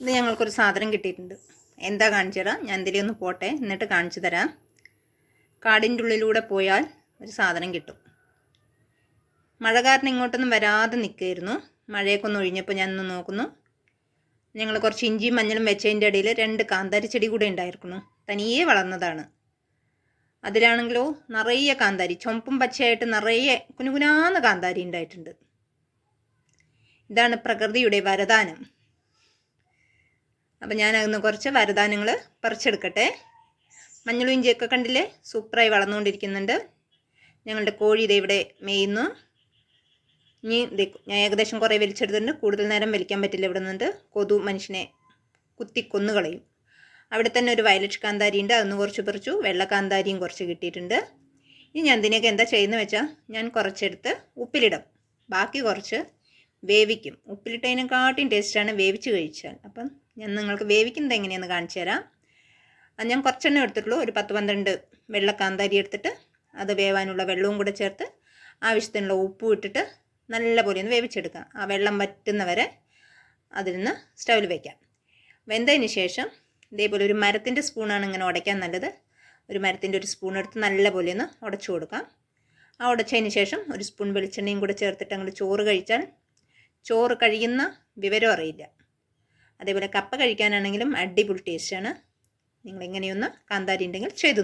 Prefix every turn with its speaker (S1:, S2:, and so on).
S1: ഇത് ഞങ്ങൾക്കൊരു സാധനം കിട്ടിയിട്ടുണ്ട്. എന്താ കാണിച്ചു തരാം? ഞാൻ ഇതിലേ ഒന്ന് പോട്ടെ. എന്നിട്ട് കാണിച്ചു തരാം. കാടിന്റെ ഉള്ളിലൂടെ പോയാൽ ഒരു സാധനം കിട്ടും. മഴ കാരണം ഇങ്ങോട്ടൊന്നും വരാതെ നിൽക്കുകയായിരുന്നു. മഴയൊക്കെ ഒന്ന് ഒഴിഞ്ഞപ്പോൾ ഞാൻ ഒന്ന് നോക്കുന്നു. ഞങ്ങൾ കുറച്ച് ഇഞ്ചിയും മഞ്ഞളും വെച്ചതിന്റെ ഇടയിൽ രണ്ട് കാന്താരി ചെടി കൂടെ ഉണ്ടായിരിക്കുന്നു. തനിയെ വളർന്നതാണ്. അതിലാണെങ്കിലോ നിറയെ കാന്താരി ചുമപ്പും പച്ചയായിട്ട് നിറയെ കുനുകുനാന്ന് കാന്താരി ഉണ്ടായിട്ടുണ്ട്. ഇതാണ് പ്രകൃതിയുടെ വരദാനം. അപ്പം ഞാൻ അതിന് കുറച്ച് വരദാനങ്ങൾ പറിച്ചെടുക്കട്ടെ. മഞ്ഞളും ഇഞ്ചിയൊക്കെ കണ്ടില്ലേ? സൂപ്പറായി വളർന്നുകൊണ്ടിരിക്കുന്നുണ്ട്. ഞങ്ങളുടെ കോഴി ഇതേ ഇവിടെ മേയുന്നു. ഇനി ഞാൻ ഏകദേശം കുറേ വലിച്ചെടുത്തിട്ടുണ്ട്. കൂടുതൽ നേരം വലിക്കാൻ പറ്റില്ല ഇവിടെ നിന്നിട്ട്. കൊതു മനുഷ്യനെ കുത്തി കൊന്നുകളയും അവിടെ തന്നെ ഒരു വയലറ്റ് കാന്താരി ഉണ്ട്. അതൊന്ന് കുറച്ച് പറിച്ചു. വെള്ള കാന്താരിയും കുറച്ച് കിട്ടിയിട്ടുണ്ട്. ഇനി ഞാൻ ഇതിനൊക്കെ എന്താ ചെയ്യുന്നത് വെച്ചാൽ ഞാൻ കുറച്ചെടുത്ത് ഉപ്പിലിടും. ബാക്കി കുറച്ച് വേവിക്കും. ഉപ്പിലിട്ടതിനെക്കാട്ടിയും ടേസ്റ്റാണ് വേവിച്ച് കഴിച്ചാൽ. അപ്പം ഞാൻ നിങ്ങൾക്ക് വേവിക്കുന്നത് എങ്ങനെയാണെന്ന് കാണിച്ചു തരാം. അത് ഞാൻ കുറച്ചെണ്ണം എടുത്തിട്ടുള്ളൂ. ഒരു പത്ത് പന്ത്രണ്ട് വെള്ള കാന്താരി എടുത്തിട്ട് അത് വേവാനുള്ള വെള്ളവും കൂടെ ചേർത്ത് ആവശ്യത്തിനുള്ള ഉപ്പും ഇട്ടിട്ട് നല്ലപോലെ ഒന്ന് വേവിച്ചെടുക്കുക ആ വെള്ളം വറ്റുന്നവരെ അതിൽ നിന്ന് സ്റ്റൗവിൽ വയ്ക്കാം വെന്തതിന് ശേഷം ഇതേപോലെ ഒരു മരത്തിന്റെ സ്പൂണാണ് ഇങ്ങനെ ഉടയ്ക്കാൻ നല്ലത്. ഒരു മരത്തിന്റെ ഒരു സ്പൂൺ എടുത്ത് നല്ലപോലെ ഒന്ന് ഉടച്ചു കൊടുക്കാം. ആ ഉടച്ചതിന് ശേഷം ഒരു സ്പൂൺ വെളിച്ചെണ്ണയും കൂടെ ചേർത്തിട്ട് അങ്ങോട്ട് ചോറ് കഴിച്ചാൽ ചോറ് കഴിയുന്ന വിവരം അറിയില്ല. അതേപോലെ കപ്പ കഴിക്കാനാണെങ്കിലും അടിപൊളി ടേസ്റ്റാണ് നിങ്ങൾ ഇങ്ങനെയൊന്ന് കാന്താരി ഉണ്ടെങ്കിൽ ചെയ്തു